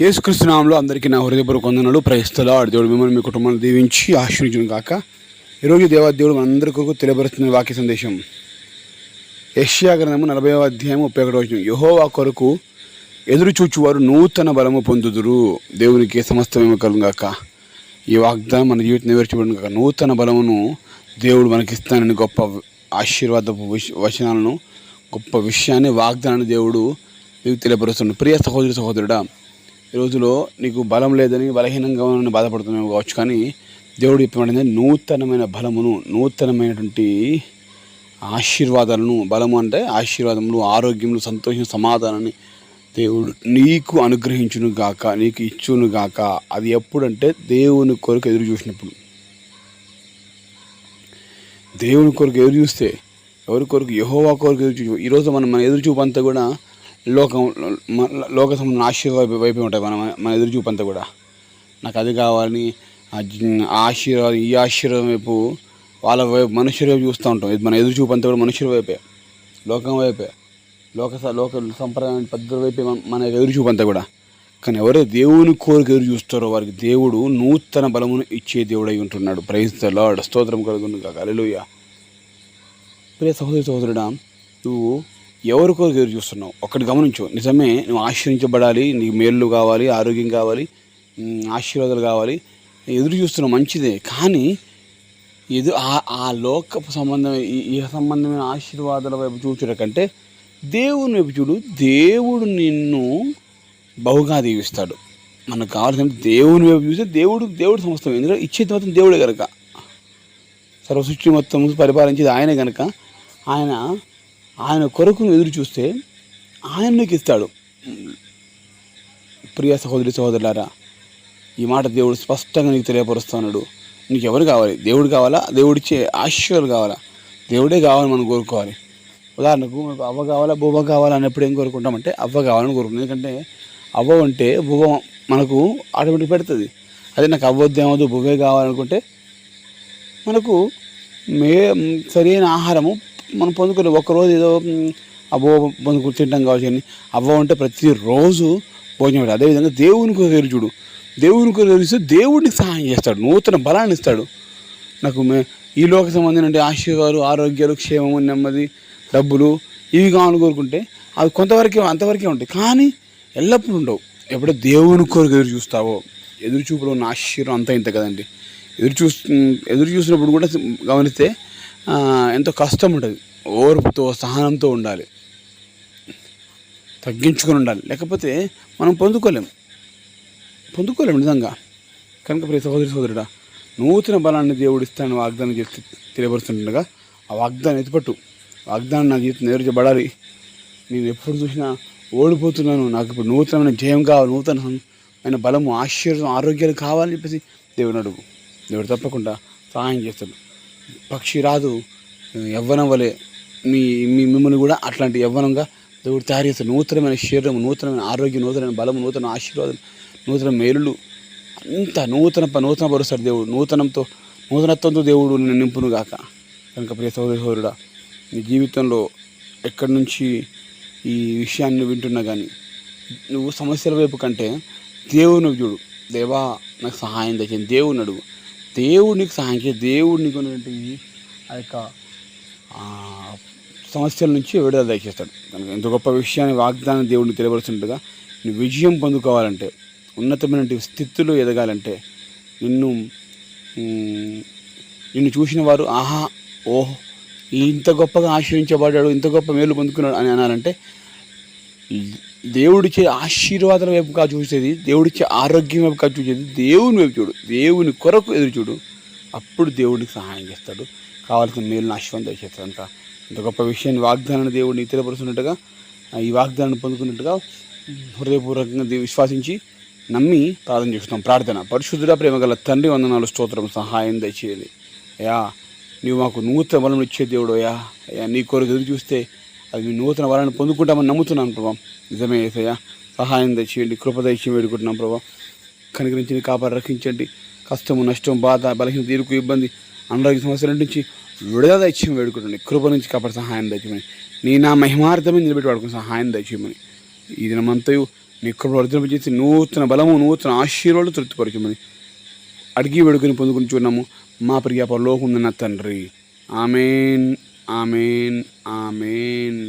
యేసుక్రీస్తునామంలో అందరికీ నా హృదయపూర్వక వందనాలు. ప్రయస్తలా దేవుడు మిమ్మల్ని మీ కుటుంబాన్ని దీవించి ఆశ్రయించును కాక ఈరోజు దేవాదేవుడు మనందరి కొరకు తెలియబరుస్తున్న వాక్య సందేశం. యష్యా గ్రంథము నలభై అధ్యాయం ముప్పై ఒకటి వచ్చిన యహోవా కొరకు ఎదురు చూచువారు నూతన బలము పొందుదురు. దేవునికి సమస్తమేమో కలుగు కాక ఈ వాగ్దానం మన జీవితం నెరవేర్చబడిన కాక నూతన బలమును దేవుడు మనకిస్తానని గొప్ప ఆశీర్వాదపు వచనాలను గొప్ప విషయాన్ని వాగ్దానాన్ని దేవుడు నీకు తెలియపరుస్తున్నాడు. ప్రియ సహోదరి సహోదరుడా ఈ రోజులో నీకు బలం లేదని బలహీనంగా ఉన్న బాధపడుతున్నావు కావచ్చు కానీ దేవుడు చెప్పిన నూతనమైన బలమును నూతనమైనటువంటి ఆశీర్వాదాలను బలము అంటే ఆశీర్వాదములు ఆరోగ్యములు సంతోషం సమాధానాన్ని దేవుడు నీకు అనుగ్రహించును గాక నీకు ఇచ్చును గాక. అది ఎప్పుడంటే దేవుని కొరకు ఎదురు చూసినప్పుడు. దేవుని కొరకు ఎదురు చూస్తే ఎవరి కొరకు? యహోవా కొరకు ఎదురు చూ ఈరోజు మనం మన ఎదురు చూపంతా కూడా లోకం లోక సంబంధం ఆశీర్వాద వైపే ఉంటాయి మన మన ఎదురు చూపంతా కూడా. నాకు అది కావాలని ఆ ఆశీర్వాదం ఈ ఆశీర్వాదం వైపు వాళ్ళ వైపు మనుషుల వైపు చూస్తూ ఉంటాం. ఇది మన ఎదురు చూపంతా కూడా మనుషుల వైపే. లోకం వైపే. లోక లోక సంప్రదాయ పద్ధతుల వైపే మన- ఎదురు చూపంతా కూడా. కానీ ఎవరో దేవుని కోరిక ఎదురు చూస్తారో వారికి దేవుడు నూతన బలమును ఇచ్చే దేవుడై ఉంటున్నాడు. ప్రైజ్ ద లార్డ్ స్తోత్రం కలుగును కాక హల్లెలూయా ప్రియ సహోదరి సహోదరుడా నువ్వు ఎవరికో ఎదురు చూస్తున్నావు? ఒకటి గమనించు. నిజమే నువ్వు ఆశ్రయించబడాలి నీకు మేళ్ళు కావాలి ఆరోగ్యం కావాలి ఆశీర్వాదాలు కావాలి. ఎదురు చూస్తున్నావు మంచిదే. కానీ ఎదు ఆ- ఆ లోక సంబంధం ఈ సంబంధమైన ఆశీర్వాదాల వైపు చూచుట కంటే దేవుని వైపు చూడు. దేవుడు నిన్ను బహుగా దీవిస్తాడు. మనకు కావాల్సిన దేవుని వైపు చూస్తే దేవుడు దేవుడు సమస్తం. ఎందుకంటే ఇచ్చేది మాత్రం దేవుడే కనుక సర్వసృష్టి మొత్తం పరిపాలించేది ఆయనే కనుక ఆయన ఆయన కొరకు ఎదురు చూస్తే ఆయన నీకు ఇస్తాడు ప్రియ సహోదరి సహోదరులారా ఈ మాట దేవుడు స్పష్టంగా నీకు తెలియపరుస్తున్నాడు. నీకు ఎవరు కావాలి? దేవుడు కావాలా? దేవుడిచ్చే ఆశీర్వాదాలు కావాలా? దేవుడే కావాలని మనం కోరుకోవాలి. ఉదాహరణకు మనకు అవ్వ కావాలా? బువ్వ కావాలా? అన్నప్పుడు ఏం కోరుకుంటామంటే అవ్వ కావాలని కోరుకుంటాం. ఎందుకంటే అవ్వ అంటే బువ్వ మనకు ఆటోమేటిక్ పెడుతుంది. అదే నాకు అవ్వద్దు ఏమవుదు బువ్వే కావాలనుకుంటే మనకు మే సరైన ఆహారము మనం పొందుకోలేము ఒకరోజు ఏదో అవ్వ పొందుకు తింటాం కావచ్చు కానీ అవ్వ ఉంటే ప్రతిరోజు భోజనం పెట్టాలి అదేవిధంగా దేవునికి కొరకు ఎదురు చూడు. దేవుని కొరకు చూస్తే దేవుడికి సహాయం చేస్తాడు. నూతన బలాన్ని ఇస్తాడు. నాకు మే ఈ లోక సంబంధించిన ఆశీర్వాదాలు ఆరోగ్యాలు క్షేమము నెమ్మది డబ్బులు ఇవి కావాలని కోరుకుంటే అవి కొంతవరకే అంతవరకే ఉంటాయి. కానీ ఎల్లప్పుడూ ఉండవు. ఎప్పుడో దేవుని కొరకు ఎదురు చూస్తావో ఎదురు చూపులో ఉన్న ఆశ్చర్యం అంతా ఇంత కదండి. ఎదురు చూ ఎదురు చూసినప్పుడు కూడా గమనిస్తే ఎంతో కష్టం ఉంటుంది. ఓర్పుతో సహనంతో ఉండాలి. తగ్గించుకొని ఉండాలి. లేకపోతే మనం పొందుకోలేం. పొందుకోలేం నిజంగా. కనుక ప్రతి సహోదరి సోదరుడా నూతన బలాన్ని దేవుడు ఇస్తానని వాగ్దానం చేసి తెలియపరుస్తుండగా ఆ వాగ్దానం ఎత్తుపట్టు. వాగ్దానం నా జీవితం నెరవేర్చబడాలి. నేను ఎప్పుడు చూసినా ఓడిపోతున్నాను. నాకు ఇప్పుడు నూతనమైన జయం కావాలి. నూతనమైన బలము ఆశీర్వాదం ఆరోగ్యాలు కావాలని చెప్పేసి దేవుని అడుగు. దేవుడు తప్పకుండా సహాయం చేస్తాడు. పక్షి రాదు యవ్వనం వలె మీ మీ మిమ్మల్ని కూడా అట్లాంటి యవ్వనంగా దేవుడు తయారు చేస్తాడు. నూతనమైన శరీరం నూతనమైన ఆరోగ్యం నూతనమైన బలము నూతన ఆశీర్వాదం నూతన మేలులు అంత నూతన నూతన పరుస్తాడు దేవుడు. నూతనంతో నూతనత్వంతో దేవుడు నింపును గాక. కనుక ప్రియ సోదరి సోదరుడా నీ జీవితంలో ఎక్కడి నుంచి ఈ విషయాన్ని వింటున్నా కానీ నువ్వు సమస్యల వైపు కంటే దేవుని చూడు. దేవా నాకు సహాయం తెచ్చింది దేవుని అడుగు. దేవుడికి సహాయం చేసి ఉన్నటువంటి ఆ యొక్క సమస్యల నుంచి విడుదల దయచేస్తాడు. కనుక ఇంత గొప్ప విషయాన్ని వాగ్దానం దేవుడిని తెలియవలసినట్టుగా నువ్వు విజయం పొందుకోవాలంటే ఉన్నతమైన స్థితిలో ఎదగాలంటే నిన్ను నిన్ను చూసిన వారు ఆహా ఓహో ఇంత గొప్పగా ఆశ్రయించబడ్డాడు ఇంత గొప్ప మేలు పొందుకున్నాడు అని అనాలంటే దేవుడిచ్చే ఆశీర్వాదం వైపుగా చూసేది దేవుడిచ్చే ఆరోగ్యం వైపుగా చూసేది దేవుని వైపు చూడు దేవుని కొరకు ఎదురు చూడు అప్పుడు దేవుడికి సహాయం చేస్తాడు. కావాల్సిన మేలుని ఆశీర్వాదం దయచేస్తాడు అంత. ఇంత గొప్ప విషయాన్ని వాగ్దానాన్ని దేవుడిని తెలియపరుస్తున్నట్టుగా ఈ వాగ్దానాన్ని పొందుకున్నట్టుగా హృదయపూర్వకంగా విశ్వాసించి నమ్మి ప్రార్థన చేస్తున్నాం. ప్రార్థన. పరిశుద్ధుడ ప్రేమ గల తండ్రి వందనాలు స్తోత్రం సహాయం దయచేయాలి అయ్యా నీవు మాకు నూతన బలం ఇచ్చే దేవుడు అయ్యా. అయ్యా నీ కొరకు ఎదురు చూస్తే అది నూతన వరాన్ని పొందుకుంటామని నమ్ముతున్నాను ప్రభా. నిజమే ఏసయ్య. సహాయం దయచేయండి కృప దయచేయం వేడుకుంటున్నాం ప్రభా. కనికరించండి కాపాడు రక్షించండి. కష్టము నష్టం బాధ బలహీన తీరుకు ఇబ్బంది అనారోగ్య సమస్యల నుంచి విడుదల దయచేయం వేడుకుంటుంది కృప నుంచి కాపాడి సహాయం దయచేయమని. నీ నా మహిమార్థమే నిలబెట్టి వాడుకుని సహాయం దయచేయమని. ఈ దినమంతయు నీ కృప వర్ధింపజేసి నూతన బలము నూతన ఆశీర్వాదాలు తృప్తిపరచమని అడిగి వేడుకొని పొందుకుని చూడము మా ప్రియ పరలోకం ఉన్న తండ్రి. ఆమెన్. Amen amen